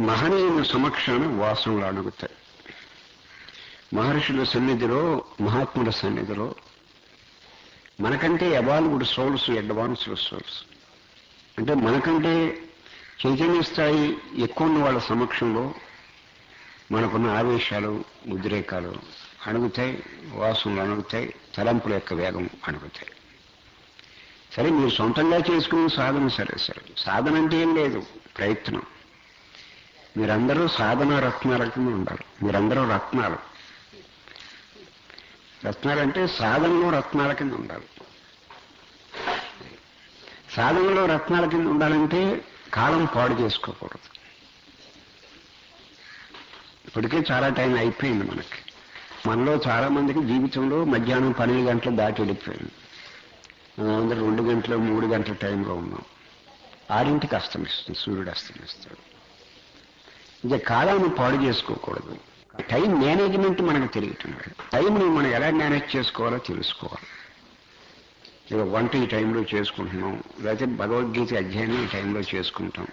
మహనీయుల సమక్షాన వాసనలు అణుగుతాయి. మహర్షుల సన్నిధిలో మహాత్ముల సన్నిధిలో మనకంటే ఎవాల్వుడ్ సోల్స్ అడ్వాన్స్డ్ సోల్స్. అంటే మనకంటే చైతన్య స్థాయి ఎక్కువ ఉన్న వాళ్ళ సమక్షంలో మనకున్న ఆవేశాలు ఉద్రేకాలు అణుగుతాయి వాసనలు అణుగుతాయి తలంపుల యొక్క వేగం అణుగుతాయి. సరే మీరు సొంతంగా చేసుకున్న సాధన సరే సరే. సాధన అంటే ఏం లేదు ప్రయత్నం. మీరందరూ సాధన రత్నాల కింద ఉండాలి. మీరందరూ రత్నాలు. రత్నాలంటే సాధనలో రత్నాల కింద ఉండాలి. సాధనలో రత్నాల కింద ఉండాలంటే కాలం పాడు చేసుకోకూడదు. ఇప్పటికే చాలా టైం అయిపోయింది మనకి. మనలో చాలా మందికి జీవితంలో మధ్యాహ్నం పన్నెండు గంటలు దాటి వెళ్ళిపోయింది. అందరూ రెండు గంటలు మూడు గంటల టైంలో ఉన్నాం. ఆరింటికి అస్తమిస్తుంది సూర్యుడు అస్తమిస్తాడు. ఇక కాలాన్ని పాడు చేసుకోకూడదు. టైం మేనేజ్మెంట్ మనకు తెలియటం టైంని మనం ఎలా మేనేజ్ చేసుకోవాలో తెలుసుకోవాలి. ఇక వంట ఈ టైంలో చేసుకుంటున్నాం. లేకపోతే భగవద్గీత అధ్యయనం ఈ టైంలో చేసుకుంటాం.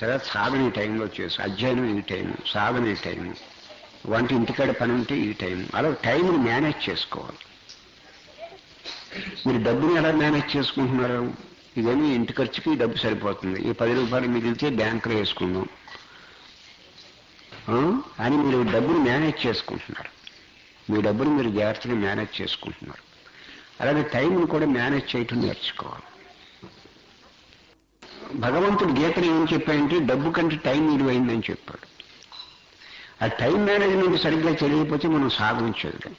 తర్వాత సాధన ఈ టైంలో చేసు అధ్యయనం ఈ టైం సాధన ఈ టైం వంట ఇంటికాడ పని ఉంటే ఈ టైం అలా టైంని మేనేజ్ చేసుకోవాలి. మీరు డబ్బుని ఎలా మేనేజ్ చేసుకుంటున్నారు? ఇదేమి ఇంటి ఖర్చుకి డబ్బు సరిపోతుంది. ఈ పది రూపాయలు మిగిలితే బ్యాంకులో వేసుకుందాం. అని మీరు డబ్బులు మేనేజ్ చేసుకుంటున్నారు. మీ డబ్బులు మీరు జాగ్రత్తగా మేనేజ్ చేసుకుంటున్నారు. అలాగే టైంని కూడా మేనేజ్ చేయటం నేర్చుకోవాలి. భగవంతుడు గీతలు ఏం చెప్పాడంటే డబ్బు కంటే టైం విలువైందని చెప్పాడు. ఆ టైం మేనేజ్మెంట్ సరిగ్గా తెలియకపోతే మనం సాధన చేయలేం.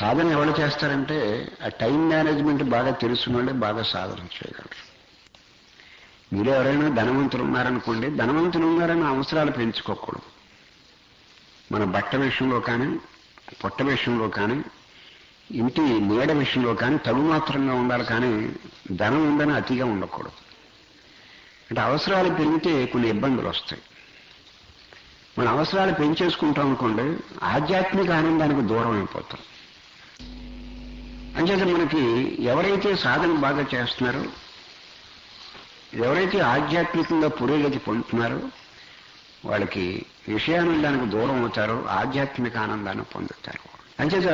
సాధన ఎవరు చేస్తారంటే ఆ టైం మేనేజ్మెంట్ బాగా తెలుసున్న వాళ్ళే బాగా సాధన చేయగలరు. మీరు ఎవరైనా ధనవంతులు ఉన్నారనుకోండి ధనవంతులు ఉన్నారని అవసరాలు పెంచుకోకూడదు. మన బట్ట విషయంలో కానీ పొట్ట విషయంలో కానీ ఇంటి నీడ విషయంలో కానీ తగుమాత్రంగా ఉండాలి కానీ ధనం ఉందని అతిగా ఉండకూడదు. అంటే అవసరాలు పెరిగితే కొన్ని ఇబ్బందులు వస్తాయి. మన అవసరాలు పెంచేసుకుంటాం అనుకోండి ఆధ్యాత్మిక ఆనందానికి దూరం అయిపోతాం. అంచేత మనకి ఎవరైతే సాధన బాగా చేస్తున్నారో ఎవరైతే ఆధ్యాత్మికంగా పురోగతి పొందుతున్నారో వాళ్ళకి విషయానందానికి దూరం అవుతారో ఆధ్యాత్మిక ఆనందాన్ని పొందుతారు. అంచేత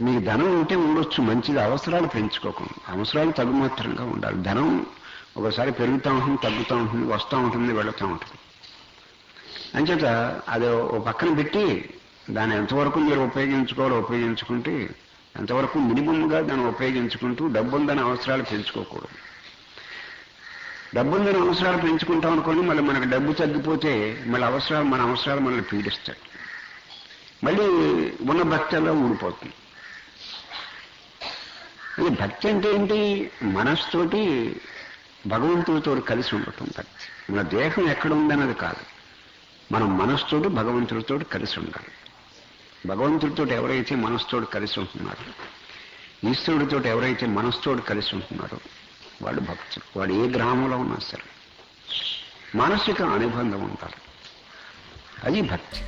మీకు ధనం ఉంటే ఉండొచ్చు మంచిది. అవసరాలు పెంచుకోకుండా. అవసరాలు తగుమాత్రంగా ఉండాలి. ధనం ఒకసారి పెరుగుతూ ఉంటుంది తగ్గుతూ ఉంటుంది వస్తూ ఉంటుంది వెళుతూ ఉంటుంది. అంచేత అది ఓ పక్కన పెట్టి దాన్ని ఎంతవరకు మీరు ఉపయోగించుకోవాలో ఉపయోగించుకుంటే ఎంతవరకు మినిమంగా దాన్ని ఉపయోగించుకుంటూ డబ్బుందని అవసరాలు పెంచుకోకూడదు. డబ్బుందని అవసరాలు పెంచుకుంటాం అనుకోండి మళ్ళీ మనకు డబ్బు తగ్గిపోతే మళ్ళీ అవసరాలు మన అవసరాలు మనల్ని పీడిస్తాయి. మళ్ళీ ఉన్న భక్తి అలా ఊడిపోతుంది. అది భక్తి అంటే ఏంటి? మనస్తోటి భగవంతుడితో కలిసి ఉండటం భక్తి. మన దేహం ఎక్కడ ఉందన్నది కాదు. మనం మనస్సుతోటి భగవంతుడితో కలిసి ఉండాలి. భగవంతుడితో ఎవరైతే మనస్తోడు కలిసి ఉంటున్నారో ఈశ్వరుడితో ఎవరైతే మనస్తోడు కలిసి ఉంటున్నారో వాడు భక్తుడు. వాడు ఏ గ్రామంలో ఉన్నా సరే మానసిక అనుబంధం ఉంటారు అది భక్తి.